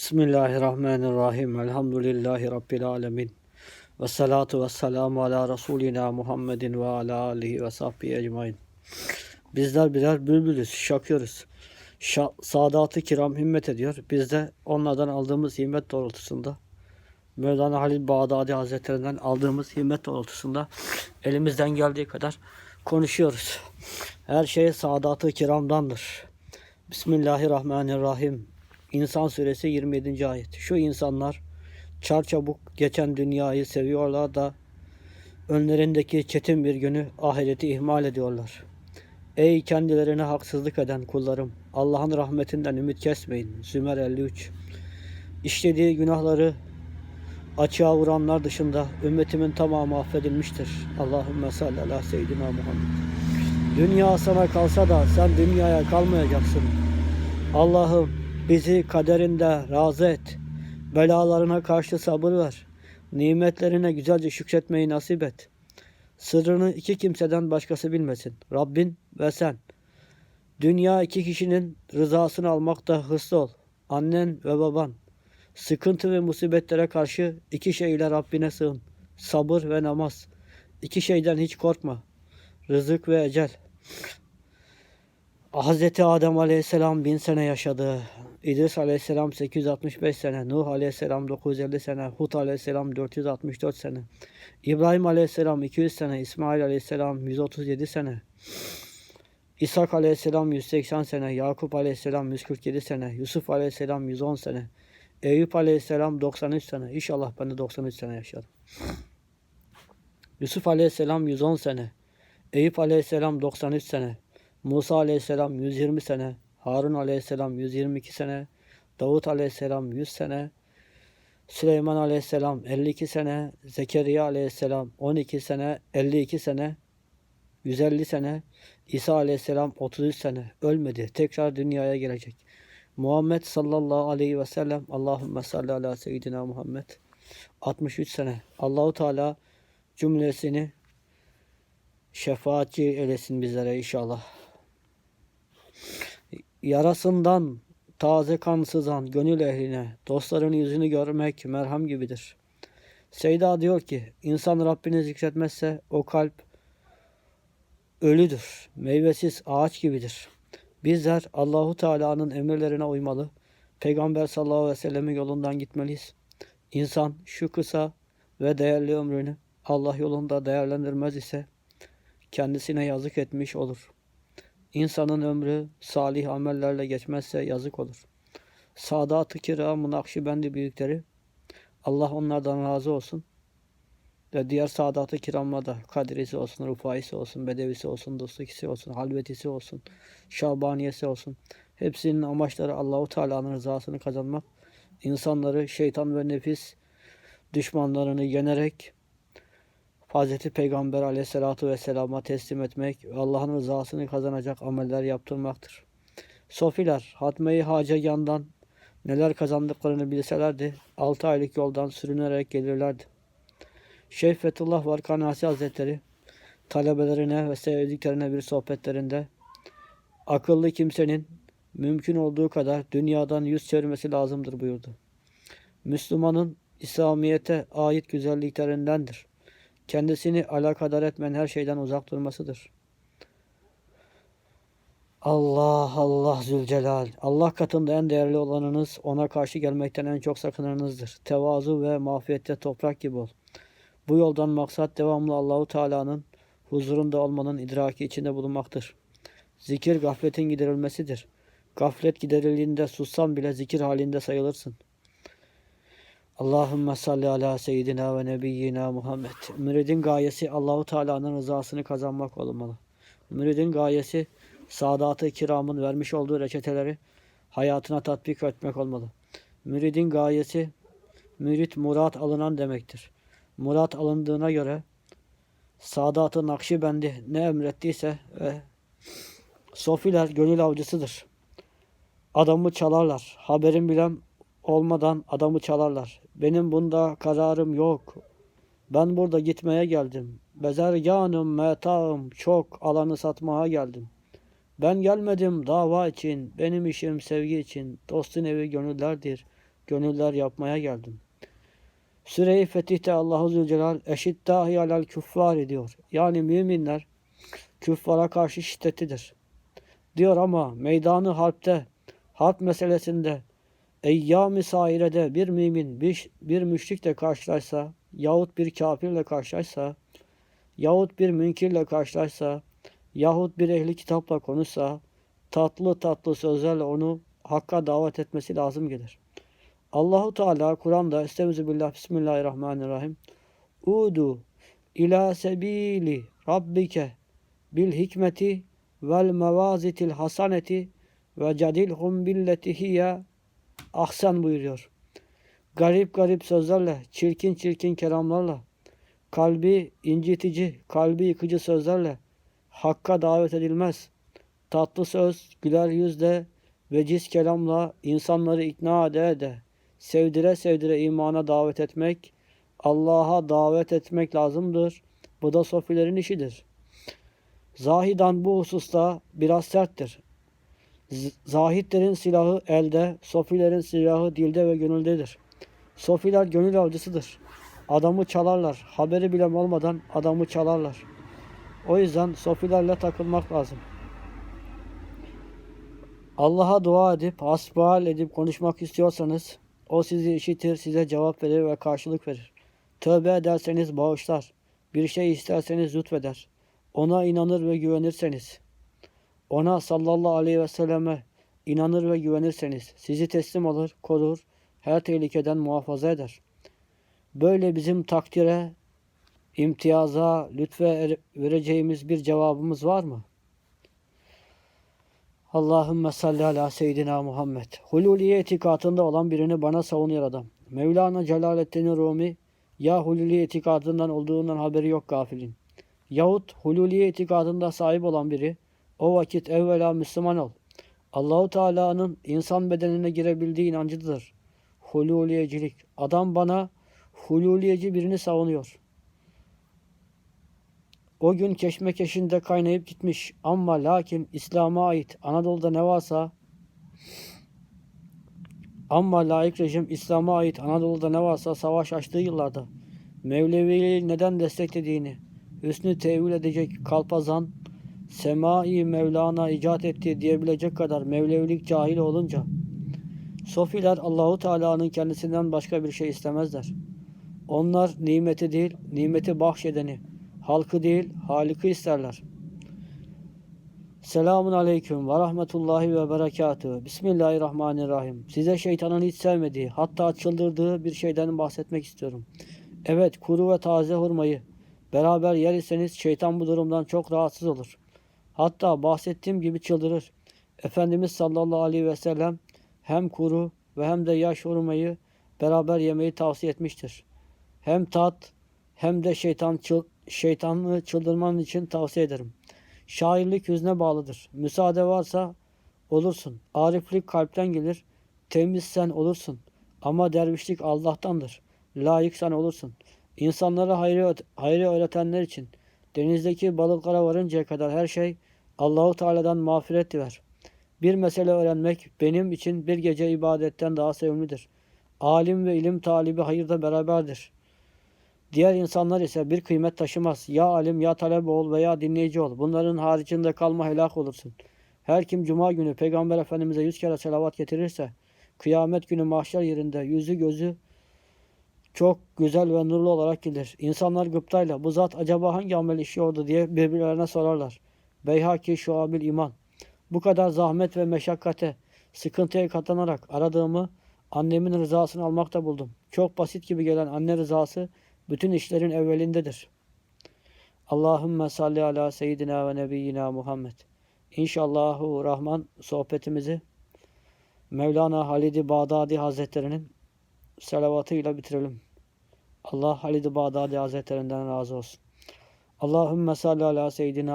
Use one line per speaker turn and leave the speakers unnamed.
Bismillahirrahmanirrahim. Elhamdülillahi Rabbil alemin. Ve salatu ve selamu ala Resulina Muhammedin ve ala alihi ve sahbihi ecmain. Bizler birer bülbülüz, şakıyoruz. Şa Sadat-ı kiram himmet ediyor. Biz de onlardan aldığımız himmet doğrultusunda Mevlana Halil Bağdadi Hazretlerinden aldığımız himmet doğrultusunda elimizden geldiği kadar konuşuyoruz. Her şey Sadat-ı kiramdandır. Bismillahirrahmanirrahim. İnsan suresi 27. ayet. Şu insanlar çarçabuk geçen dünyayı seviyorlar da önlerindeki çetin bir günü ahireti ihmal ediyorlar. Ey kendilerine haksızlık eden kullarım Allah'ın rahmetinden ümit kesmeyin. Zümer 53 İşlediği günahları açığa vuranlar dışında ümmetimin tamamı affedilmiştir. Allahümme salli ala seyyidina Muhammed. Dünya sana kalsa da sen dünyaya kalmayacaksın. Allah'ım bizi kaderinde razı et. Belalarına karşı sabır ver. Nimetlerine güzelce şükretmeyi nasip et. Sırrını iki kimseden başkası bilmesin. Rabbin ve sen. Dünya iki kişinin rızasını almakta hırslı ol. Annen ve baban. Sıkıntı ve musibetlere karşı iki şeyle Rabbine sığın. Sabır ve namaz. İki şeyden hiç korkma. Rızık ve ecel. Hz. Adem Aleyhisselam bin sene yaşadı. İdris Aleyhisselam 865 sene, Nuh Aleyhisselam 950 sene, Hud Aleyhisselam 464 sene, İbrahim Aleyhisselam 200 sene, İsmail Aleyhisselam 137 sene, İshak Aleyhisselam 180 sene, Yakup Aleyhisselam 147 sene, Yusuf Aleyhisselam 110 sene, Eyüp Aleyhisselam 93 sene. İnşallah ben de 93 sene yaşadım. Yusuf Aleyhisselam 110 sene, Eyüp Aleyhisselam 93 sene, Musa Aleyhisselam 120 sene, Harun aleyhisselam 122 sene, Davut aleyhisselam 100 sene, Süleyman aleyhisselam 52 sene, Zekeriya aleyhisselam 12 sene, 52 sene, 150 sene, İsa aleyhisselam 33 sene ölmedi. Tekrar dünyaya gelecek. Muhammed sallallahu aleyhi ve sellem Allahümme salli ala seyyidina Muhammed 63 sene. Allahu Teala cümlesini şefaatçi eylesin bizlere inşallah. Yarasından taze kan sızan gönül ehline dostların yüzünü görmek merham gibidir. Seyda diyor ki insan Rabbini zikretmezse o kalp ölüdür. Meyvesiz ağaç gibidir. Bizler Allahu Teala'nın emirlerine uymalı. Peygamber sallallahu aleyhi ve sellemin yolundan gitmeliyiz. İnsan şu kısa ve değerli ömrünü Allah yolunda değerlendirmez ise kendisine yazık etmiş olur.'' İnsanın ömrü salih amellerle geçmezse yazık olur. Sadat-ı kiramın Nakşibendi büyükleri Allah onlardan razı olsun. Ve diğer sadat-ı kiramla da Kadrisi olsun, Rufaisi olsun, Bedevisi olsun, Dostukisi olsun, Halvetisi olsun, Şabaniyesi olsun. Hepsinin amaçları Allahu Teala'nın rızasını kazanmak. insanları şeytan ve nefis düşmanlarını yenerek Hazreti Peygamber aleyhissalatu vesselama teslim etmek Allah'ın rızasını kazanacak ameller yaptırmaktır. Sofiler Hatme-i Hacegan'dan neler kazandıklarını bilselerdi 6 aylık yoldan sürünerek gelirlerdi. Şeyh Fethullah Varkanasi Hazretleri talebelerine ve sevdiklerine bir sohbetlerinde akıllı kimsenin mümkün olduğu kadar dünyadan yüz çevirmesi lazımdır buyurdu. Müslümanın İslamiyete ait güzelliklerindendir kendisini alakadar etmeyen her şeyden uzak durmasıdır. Allah Allah Zülcelal. Allah katında en değerli olanınız ona karşı gelmekten en çok sakınanınızdır. Tevazu ve mafiyette toprak gibi ol. Bu yoldan maksat devamlı Allahu Teala'nın huzurunda olmanın idraki içinde bulunmaktır. Zikir gafletin giderilmesidir. Gaflet giderildiğinde sussan bile zikir halinde sayılırsın.'' Allahümme salli ala seyyidina ve nebiyyina Muhammed. Müridin gayesi Allahu Teala'nın rızasını kazanmak olmalı. Müridin gayesi Sadat-ı Kiram'ın vermiş olduğu reçeteleri hayatına tatbik etmek olmalı. Müridin gayesi mürit murat alınan demektir. Murat alındığına göre Sadat-ı Nakşibendi ne emrettiyse ve Sofiler gönül avcısıdır. Adamı çalarlar. Haberin bilen olmadan adamı çalarlar. Benim bunda kararım yok. Ben burada gitmeye geldim. Bezerganım, metağım çok alanı satmaya geldim. Ben gelmedim dava için, benim işim sevgi için. Dostun evi gönüllerdir. gönüller yapmaya geldim. Süre-i Fetih'te Allahu Zülcelal eşittahi alel küffar ediyor. Yani müminler küffara karşı şiddetlidir. Diyor ama meydanı harpte, harp meselesinde, eyyam-ı sairede bir mümin bir, bir müşrikle karşılaşsa yahut bir kafirle karşılaşsa yahut bir münkirle karşılaşsa yahut bir ehli kitapla konuşsa tatlı tatlı sözlerle onu hakka davet etmesi lazım gelir. Allahu Teala Kur'an'da Estaizu billah Bismillahirrahmanirrahim. Udu ila sebili rabbike bil hikmeti vel mevazitil hasaneti ve cadilhum billeti hiye ahsen buyuruyor. Garip garip sözlerle, çirkin çirkin kelamlarla, kalbi incitici, kalbi yıkıcı sözlerle hakka davet edilmez. Tatlı söz, güler yüzle, veciz kelamla insanları ikna ede ede, sevdire sevdire imana davet etmek, Allah'a davet etmek lazımdır. Bu da sofilerin işidir. Zahidan bu hususta biraz serttir. Zahitlerin silahı elde, sofilerin silahı dilde ve gönüldedir. Sofiler gönül avcısıdır. Adamı çalarlar. Haberi bile olmadan adamı çalarlar. O yüzden sofilerle takılmak lazım. Allah'a dua edip, hasbihal edip konuşmak istiyorsanız o sizi işitir, size cevap verir ve karşılık verir. Tövbe ederseniz bağışlar. Bir şey isterseniz lütfeder. Ona inanır ve güvenirseniz, ona sallallahu aleyhi ve selleme inanır ve güvenirseniz sizi teslim alır, korur, her tehlikeden muhafaza eder. Böyle bizim takdire, imtiyaza, lütfe er- vereceğimiz bir cevabımız var mı? Allahümme salli ala seyyidina Muhammed. Hululiye itikadında olan birini bana savunuyor adam. Mevlana Celaleddin Rumi ya Hululiye itikadından olduğundan haberi yok gafilin. Yahut Hululiye itikadında sahip olan biri o vakit evvela Müslüman ol. Allahu Teala'nın insan bedenine girebildiği inancıdır. Hululiyecilik. Adam bana hululiyeci birini savunuyor. O gün keşmekeşinde kaynayıp gitmiş ama lakin İslam'a ait Anadolu'da ne varsa ama laik rejim İslam'a ait Anadolu'da ne varsa savaş açtığı yıllarda Mevleviliği neden desteklediğini hüsnü tevil edecek kalpazan semai Mevlana icat etti diyebilecek kadar Mevlevilik cahil olunca Sofiler Allahu Teala'nın kendisinden başka bir şey istemezler. Onlar nimeti değil, nimeti bahşedeni, halkı değil, haliki isterler. Selamun aleyküm ve rahmetullahi ve berekatühü. Bismillahirrahmanirrahim. Size şeytanın hiç sevmediği, hatta çıldırdığı bir şeyden bahsetmek istiyorum. Evet, kuru ve taze hurmayı beraber yer iseniz şeytan bu durumdan çok rahatsız olur. Hatta bahsettiğim gibi çıldırır. Efendimiz sallallahu aleyhi ve sellem hem kuru ve hem de yaş hurmayı beraber yemeyi tavsiye etmiştir. Hem tat hem de şeytan çıl, şeytanlığı çıldırman için tavsiye ederim. Şairlik hüzne bağlıdır. Müsaade varsa olursun. Ariflik kalpten gelir. Temiz sen olursun. Ama dervişlik Allah'tandır. Layık sen olursun. İnsanlara hayrı, hayrı öğretenler için denizdeki balıklara varıncaya kadar her şey Allahu Teala'dan mağfiret diler. Bir mesele öğrenmek benim için bir gece ibadetten daha sevimlidir. Alim ve ilim talibi hayırda beraberdir. Diğer insanlar ise bir kıymet taşımaz. Ya alim ya talebe ol veya dinleyici ol. Bunların haricinde kalma helak olursun. Her kim cuma günü Peygamber Efendimiz'e yüz kere selavat getirirse, kıyamet günü mahşer yerinde yüzü gözü çok güzel ve nurlu olarak gelir. İnsanlar gıptayla bu zat acaba hangi amel işiyordu diye birbirlerine sorarlar. Beyhaki şuabil iman. Bu kadar zahmet ve meşakkate, sıkıntıya katlanarak aradığımı annemin rızasını almakta buldum. Çok basit gibi gelen anne rızası bütün işlerin evvelindedir. Allahümme salli ala seyyidina ve nebiyyina Muhammed. İnşallahu Rahman sohbetimizi Mevlana Halid-i Bağdadi Hazretleri'nin salavatıyla bitirelim. Allah Halid-i Bağdadi Hazretlerinden razı olsun. Allahümme salli ala seyyidina